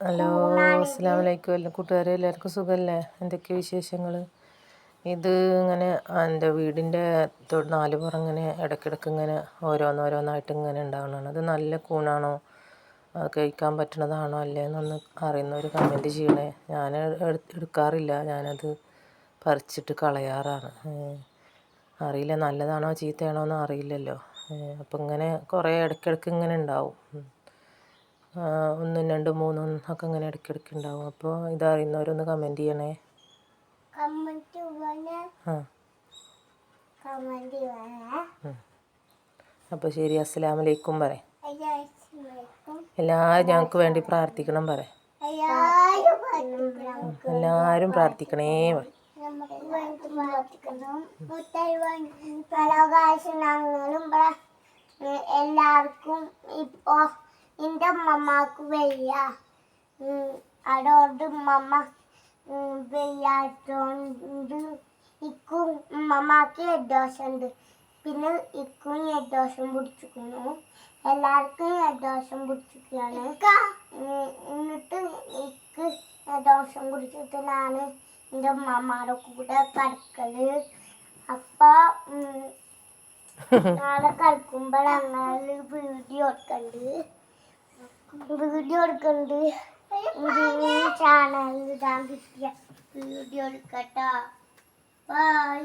Hello അസ്സാം വലൈക്കും എല്ലാ കൂട്ടുകാരെ എല്ലാവർക്കും സുഖമല്ലേ? എന്തൊക്കെ വിശേഷങ്ങൾ ഇത് ഇങ്ങനെ എന്റെ വീടിന്റെ നാല് പുറം ഇങ്ങനെ ഇടയ്ക്കിടയ്ക്ക് ഇങ്ങനെ ഓരോന്നോരോന്നായിട്ട് ഇങ്ങനെ ഉണ്ടാവണതാണ്. അത് നല്ല കൂണാണോ? കഴിക്കാൻ പറ്റണതാണോ? അല്ലേ എന്നൊന്ന് അറിയുന്നവർ കമന്റ് ചെയ്യണേ. ഞാൻ എടു- എടുക്കാറില്ല. ഞാനത് പറിച്ചിട്ട് കളയാറാണ്. അറിയില്ല. നല്ലതാണോ ചീത്തയാണോ എന്ന് അറിയില്ലല്ലോ. അപ്പം ഇങ്ങനെ കുറേ ഇടയ്ക്കിടയ്ക്ക് ഇങ്ങനെ ഉണ്ടാവും. ഒന്നും രണ്ടും മൂന്നും ഒക്കെ ഇങ്ങനെ ഇടയ്ക്കിടയ്ക്ക് ഉണ്ടാവും. അപ്പോൾ ഇതറിയുന്നവരൊന്ന് കമന്റ് ചെയ്യണേ. ആ. അപ്പോൾ ശരി അസ്സലാമു അലൈക്കും പറ എല്ലാവർക്കും എല്ലാവരും ഞങ്ങൾക്ക് വേണ്ടി പ്രാർത്ഥിക്കണം പറ എല്ലാവരും പ്രാർത്ഥിക്കണേ. എല്ലാവർക്കും ഇപ്പോ എന്റെ അമ്മമാക്ക് വയ്യ. ഉമ്മമ്മ ഉം, വയ്യാത്തോണ്ട് ഇക്കും ഉമ്മമാക്ക് ഉണ്ട് പിന്നെ ഇക്കും ജലദോഷം പിടിച്ചിരിക്കുന്നു എല്ലാവർക്കും ജലദോഷം പിടിച്ചിരിക്കുകയാണ് എന്നിട്ട് ഇക്ക്? ജലദോഷം പിടിച്ചിട്ട് ഞാൻ എന്റെ ഉമ്മമാരുടെ കൂടെ കടക്കൽ. അപ്പോൾ നാളെ കളിക്കുമ്പോൾ അങ്ങനെ വീഡിയോ എടുക്കണ്ട്. വീഡിയോ എടുക്കണ്ട്. ചാനലിൽ ഇടാൻ കിട്ടിയ വീഡിയോ എടുക്കട്ടോ. ബൈ